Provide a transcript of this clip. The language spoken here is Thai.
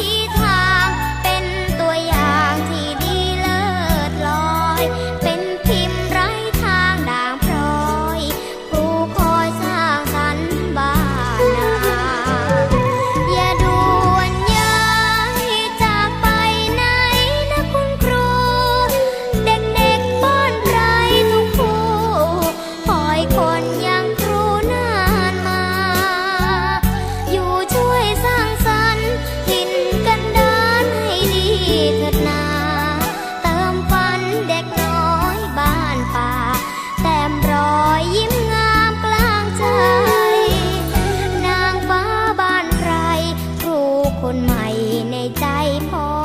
一起。 คนใหม่ในใจพ่อ